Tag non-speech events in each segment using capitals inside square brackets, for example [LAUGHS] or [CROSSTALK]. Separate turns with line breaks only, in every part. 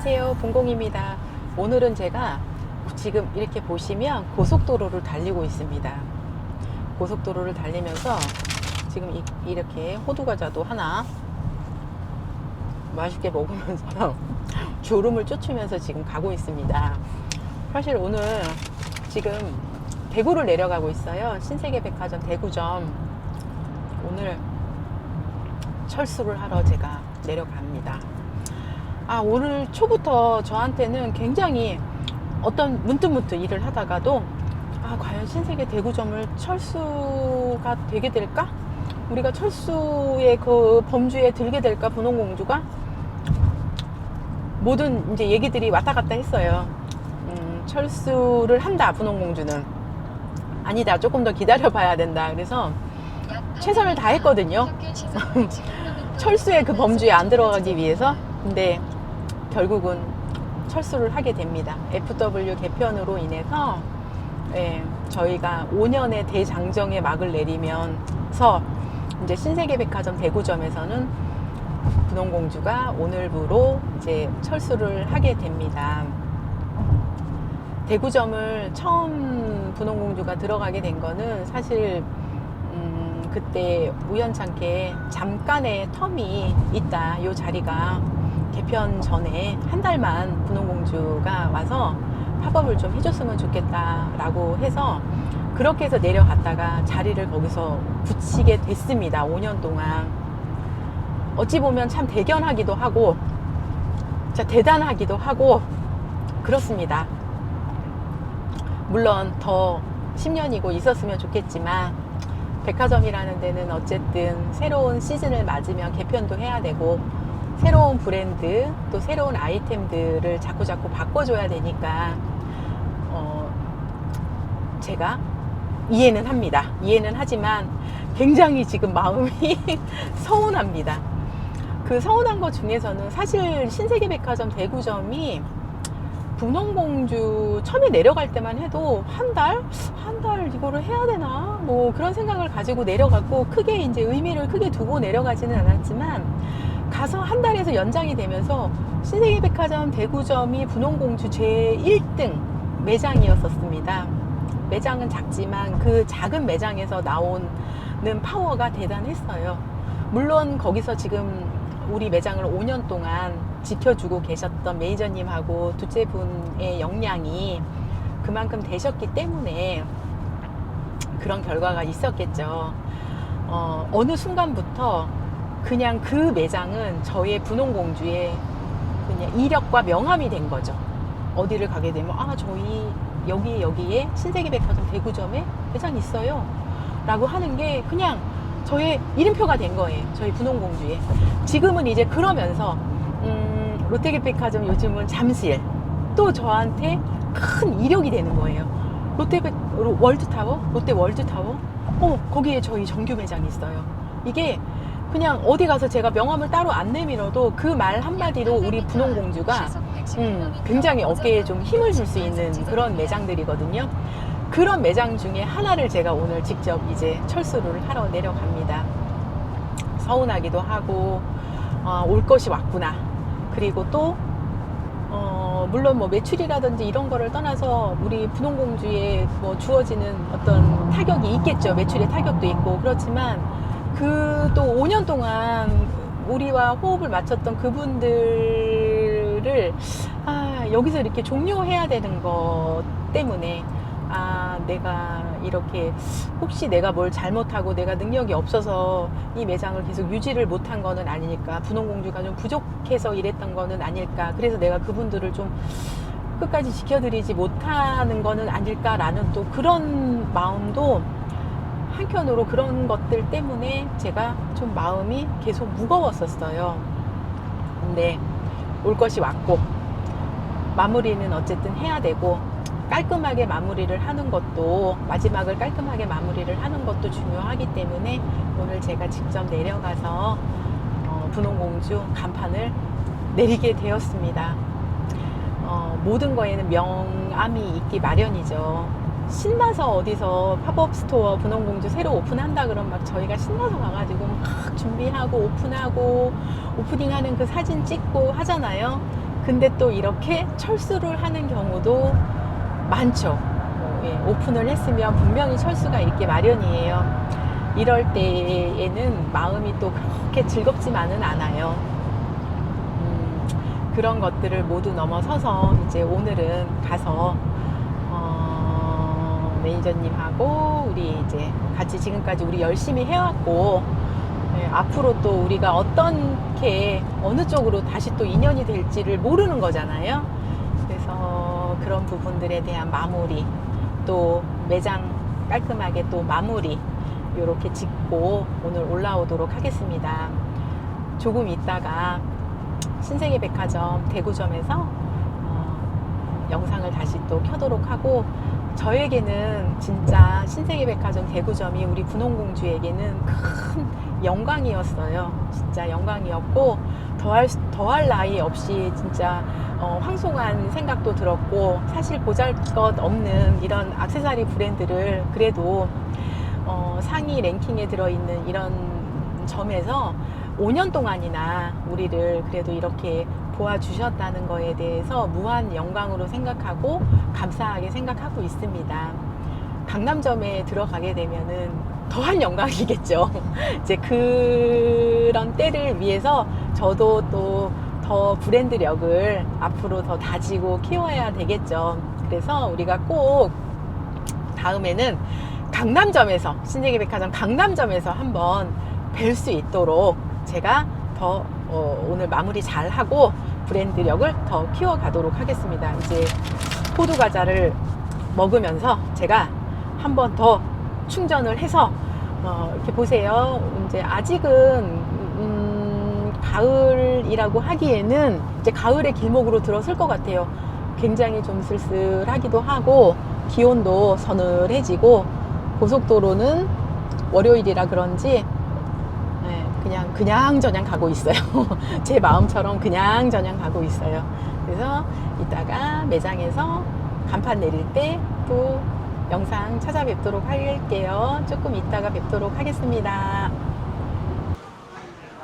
안녕하세요. 봉공입니다. 오늘은 제가 지금 이렇게 보시면 고속도로를 달리고 있습니다. 고속도로를 달리면서 지금 이, 이렇게 호두과자도 하나 맛있게 먹으면서 [LAUGHS] 졸음을 쫓으면서 지금 가고 있습니다. 사실 오늘 지금 대구를 내려가고 있어요. 신세계백화점 대구점. 오늘 철수를 하러 제가 내려갑니다. 아, 오늘 초부터 저한테는 굉장히 어떤 문득문득 일을 하다가도 아, 과연 신세계 대구점을 철수가 되게 될까? 우리가 철수의 그 범주에 들게 될까? 분홍공주가? 모든 이제 얘기들이 왔다 갔다 했어요. 음, 철수를 한다, 분홍공주는. 아니다, 조금 더 기다려봐야 된다. 그래서 최선을 다했거든요. [LAUGHS] 철수의 그 범주에 안 들어가기 위해서. 근데 결국은 철수를 하게 됩니다. FW 개편으로 인해서 예, 저희가 5년의 대장정의 막을 내리면서 이제 신세계백화점 대구점에서는 분홍공주가 오늘부로 이제 철수를 하게 됩니다. 대구점을 처음 분홍공주가 들어가게 된 거는 사실 음, 그때 우연찮게 잠깐의 텀이 있다. 요 자리가 개편 전에 한 달만 분홍공주가 와서 팝업을 좀 해줬으면 좋겠다라고 해서 그렇게 해서 내려갔다가 자리를 거기서 붙이게 됐습니다. 5년 동안. 어찌 보면 참 대견하기도 하고, 진짜 대단하기도 하고, 그렇습니다. 물론 더 10년이고 있었으면 좋겠지만, 백화점이라는 데는 어쨌든 새로운 시즌을 맞으면 개편도 해야 되고, 새로운 브랜드 또 새로운 아이템들을 자꾸 자꾸 바꿔줘야 되니까 어 제가 이해는 합니다. 이해는 하지만 굉장히 지금 마음이 [LAUGHS] 서운합니다. 그 서운한 것 중에서는 사실 신세계백화점 대구점이 분홍공주 처음에 내려갈 때만 해도 한 달? 한 달 이거를 해야 되나? 뭐 그런 생각을 가지고 내려갔고 크게 이제 의미를 크게 두고 내려가지는 않았지만 가서 한 달에서 연장이 되면서 신세계백화점 대구점이 분홍공주 제 1등 매장이었었습니다. 매장은 작지만 그 작은 매장에서 나오는 파워가 대단했어요. 물론 거기서 지금 우리 매장을 5년 동안 지켜주고 계셨던 매니저님하고 둘째 분의 역량이 그만큼 되셨기 때문에 그런 결과가 있었겠죠. 어, 어느 순간부터 그냥 그 매장은 저의 분홍공주의 그냥 이력과 명함이 된 거죠. 어디를 가게 되면 아 저희 여기 여기에 신세계 백화점 대구점에 매장 있어요. 라고 하는 게 그냥 저의 이름표가 된 거예요. 저희 분홍공주에. 지금은 이제 그러면서 음, 롯데백화점 요즘은 잠실 또 저한테 큰 이력이 되는 거예요. 롯데백 월드타워, 롯데 월드타워. 어 거기에 저희 정규 매장이 있어요. 이게 그냥 어디 가서 제가 명함을 따로 안 내밀어도 그 말 한마디로 우리 분홍 공주가 음, 굉장히 어깨에 좀 힘을 줄 수 있는 그런 매장들이거든요. 그런 매장 중에 하나를 제가 오늘 직접 이제 철수를 하러 내려갑니다. 서운하기도 하고, 어, 올 것이 왔구나. 그리고 또, 어, 물론 뭐 매출이라든지 이런 거를 떠나서 우리 분홍공주에 뭐 주어지는 어떤 타격이 있겠죠. 매출의 타격도 있고. 그렇지만 그 또 5년 동안 우리와 호흡을 맞췄던 그분들을 아, 여기서 이렇게 종료해야 되는 것 때문에 아, 내가 이렇게 혹시 내가 뭘 잘못하고 내가 능력이 없어서 이 매장을 계속 유지를 못한 거는 아니니까 분홍공주가 좀 부족해서 이랬던 거는 아닐까. 그래서 내가 그분들을 좀 끝까지 지켜드리지 못하는 거는 아닐까라는 또 그런 마음도 한편으로 그런 것들 때문에 제가 좀 마음이 계속 무거웠었어요. 근데 올 것이 왔고 마무리는 어쨌든 해야 되고 깔끔하게 마무리를 하는 것도 마지막을 깔끔하게 마무리를 하는 것도 중요하기 때문에 오늘 제가 직접 내려가서 어, 분홍공주 간판을 내리게 되었습니다. 어, 모든 거에는 명암이 있기 마련이죠. 신나서 어디서 팝업 스토어 분홍공주 새로 오픈한다 그러면 막 저희가 신나서 가가지고 막 준비하고 오픈하고 오프닝하는 그 사진 찍고 하잖아요. 그 근데 또 이렇게 철수를 하는 경우도 많죠. 어, 예, 오픈을 했으면 분명히 철수가 있게 마련이에요. 이럴 때에는 마음이 또 그렇게 즐겁지만은 않아요. 음, 그런 것들을 모두 넘어서서 이제 오늘은 가서 어, 매니저님하고 우리 이제 같이 지금까지 우리 열심히 해왔고 예, 앞으로 또 우리가 어떻게 어느 쪽으로 다시 또 인연이 될지를 모르는 거잖아요. 그래서 그런 부분들에 대한 마무리 또 매장 깔끔하게 또 마무리 이렇게 짓고 오늘 올라오도록 하겠습니다. 조금 있다가 신세계 백화점 대구점에서 어, 영상을 다시 또 켜도록 하고 저에게는 진짜 신세계 백화점 대구점이 우리 분홍공주에게는 큰 영광이었어요. 진짜 영광이었고 더할 수- 더할 나위 없이 진짜 어, 황송한 생각도 들었고 사실 보잘것 없는 이런 악세사리 브랜드를 그래도 어, 상위 랭킹에 들어있는 이런 점에서 5년 동안이나 우리를 그래도 이렇게 도와주셨다는 거에 대해서 무한 영광으로 생각하고 감사하게 생각하고 있습니다. 강남점에 들어가게 되면은 더한 영광이겠죠. [LAUGHS] 이제 그런 때를 위해서 저도 또 더 브랜드력을 앞으로 더 다지고 키워야 되겠죠. 그래서 우리가 꼭 다음에는 강남점에서 신세계 백화점 강남점에서 한번 뵐 수 있도록 제가 더 어, 오늘 마무리 잘 하고 브랜드력을 더 키워가도록 하겠습니다. 이제 호두 과자를 먹으면서 제가 한 번 더 충전을 해서 어, 이렇게 보세요. 이제 아직은 음, 가을이라고 하기에는 이제 가을의 길목으로 들어설 것 같아요. 굉장히 좀 쓸쓸하기도 하고 기온도 서늘해지고 고속도로는 월요일이라 그런지 네, 그냥 그냥 저냥 가고 있어요. [LAUGHS] 제 마음처럼 그냥 저냥 가고 있어요. 그래서 이따가 매장에서 간판 내릴 때 또 영상 찾아뵙도록 할게요. 조금 이따가 뵙도록 하겠습니다.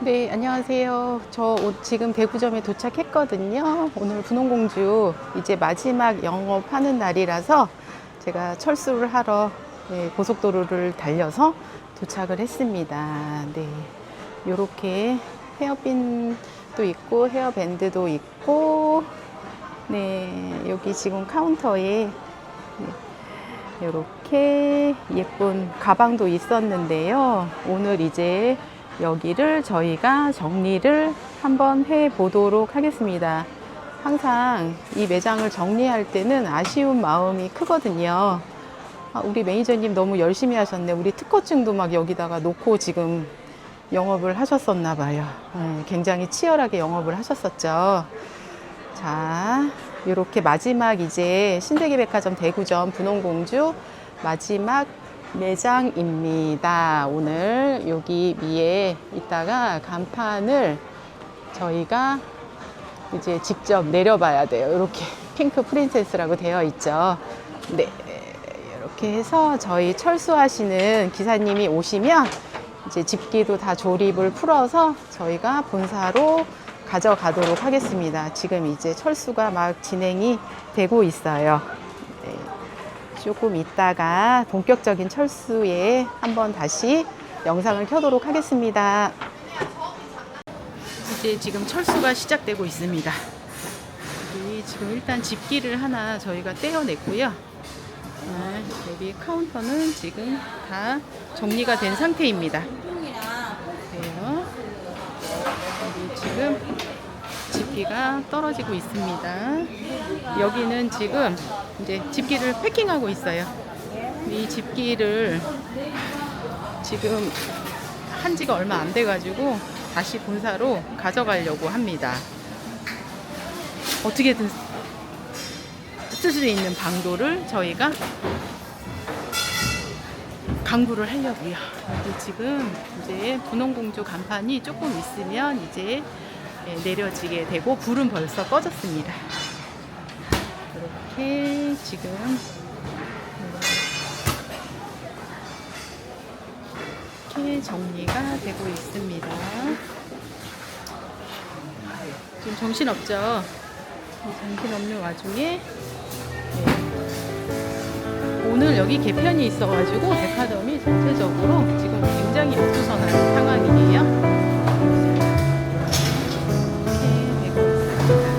네, 안녕하세요. 저옷 지금 대구점에 도착했거든요. 오늘 분홍공주 이제 마지막 영업하는 날이라서 제가 철수를 하러 네, 고속도로를 달려서 도착을 했습니다. 네, 요렇게 헤어핀도 있고 헤어밴드도 있고 네, 여기 지금 카운터에 이렇게 예쁜 가방도 있었는데요. 오늘 이제 여기를 저희가 정리를 한번 해 보도록 하겠습니다. 항상 이 매장을 정리할 때는 아쉬운 마음이 크거든요. 아, 우리 매니저님 너무 열심히 하셨네. 우리 특허증도 막 여기다가 놓고 지금 영업을 하셨었나 봐요. 네, 굉장히 치열하게 영업을 하셨었죠. 자, 이렇게 마지막 이제 신세계 백화점 대구점 분홍공주 마지막 매장입니다. 오늘 여기 위에 이따가 간판을 저희가 이제 직접 내려봐야 돼요. 이렇게 핑크 프린세스라고 되어 있죠. 네. 이렇게 해서 저희 철수하시는 기사님이 오시면 이제 집기도 다 조립을 풀어서 저희가 본사로 가져가도록 하겠습니다. 지금 이제 철수가 막 진행이 되고 있어요. 네. 조금 있다가 본격적인 철수에 한번 다시 영상을 켜도록 하겠습니다. 이제 지금 철수가 시작되고 있습니다. 지금 일단 집기를 하나 저희가 떼어냈고요. 네, 여기 카운터는 지금 다 정리가 된 상태입니다. 그래요. 여기 지금 집기가 떨어지고 있습니다. 여기는 지금 이제 집기를 패킹하고 있어요. 이 집기를 지금 한 지가 얼마 안 돼가지고 다시 본사로 가져가려고 합니다. 어떻게든 쓸 수 있는 방도를 저희가 강구를 하려고요. 여기 지금 이제 분홍공주 간판이 조금 있으면 이제 예, 내려지게 되고 불은 벌써 꺼졌습니다. 이렇게 지금 이렇게 정리가 되고 있습니다. 지금 정신 없죠? 정신없는 와중에 네. 오늘 여기 개편이 있어가지고 백화점이 전체적으로 지금 굉장히 어수선한 상황이에요. 이렇게 되고 있습니다.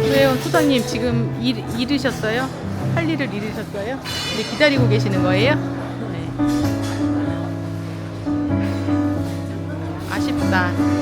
왜요, 소장님 지금 일, 잃으셨어요? 할 일을 잃으셨어요? 이제 기다리고 계시는 거예요? 네. 아쉽다.